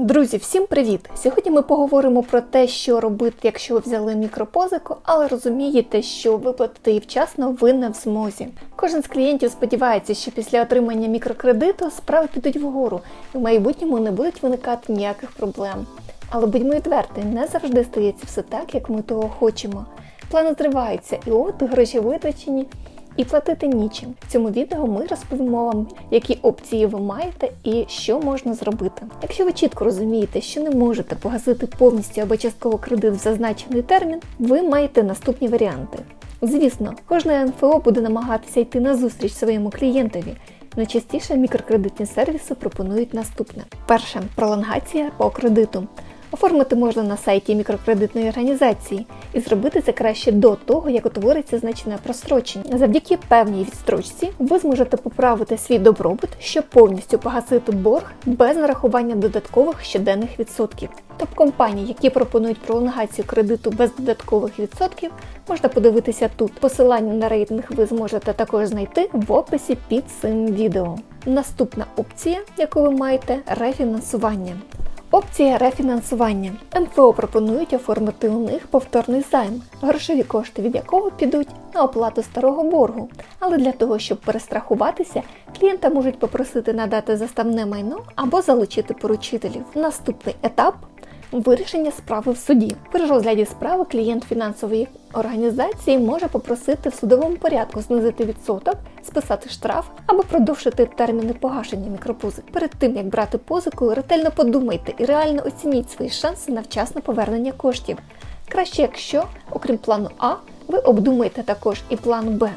Друзі, всім привіт! Сьогодні ми поговоримо про те, що робити, якщо ви взяли мікропозику, але розумієте, що виплатити її вчасно ви не в змозі. Кожен з клієнтів сподівається, що після отримання мікрокредиту справи підуть вгору і в майбутньому не будуть виникати ніяких проблем. Але будьмо відверті, не завжди стається все так, як ми того хочемо. Плани зриваються, і от гроші витрачені, і платити нічим. В цьому відео ми розповімо вам, які опції ви маєте і що можна зробити. Якщо ви чітко розумієте, що не можете погасити повністю або частково кредит в зазначений термін, ви маєте наступні варіанти. Звісно, кожне НФО буде намагатися йти на зустріч своєму клієнтові. Найчастіше мікрокредитні сервіси пропонують наступне: перше пролонгація по кредиту. Оформити можна на сайті мікрокредитної організації і зробити це краще до того, як утвориться значне прострочення. Завдяки певній відстрочці ви зможете поправити свій добробут, щоб повністю погасити борг без нарахування додаткових щоденних відсотків. Топ-компанії, які пропонують пролонгацію кредиту без додаткових відсотків, можна подивитися тут. Посилання на рейтинг ви зможете також знайти в описі під цим відео. Наступна опція, яку ви маєте, рефінансування. Опція рефінансування. МФО пропонують оформити у них повторний займ, грошові кошти від якого підуть на оплату старого боргу. Але для того, щоб перестрахуватися, клієнта можуть попросити надати заставне майно або залучити поручителів. Наступний етап вирішення справи в суді. При розгляді справи клієнт фінансової організації може попросити в судовому порядку знизити відсоток, списати штраф або продовжити терміни погашення мікропозик. Перед тим як брати позику, ретельно подумайте і реально оцініть свої шанси на вчасне повернення коштів. Краще, якщо, окрім плану А, ви обдумаєте також і план Б.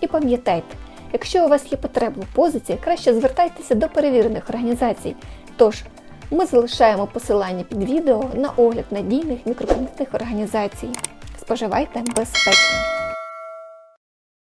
І пам'ятайте, якщо у вас є потреба в позиції, краще звертайтеся до перевірених організацій. Тож, ми залишаємо посилання під відео на огляд надійних мікрокредитних організацій. Споживайте безпечно!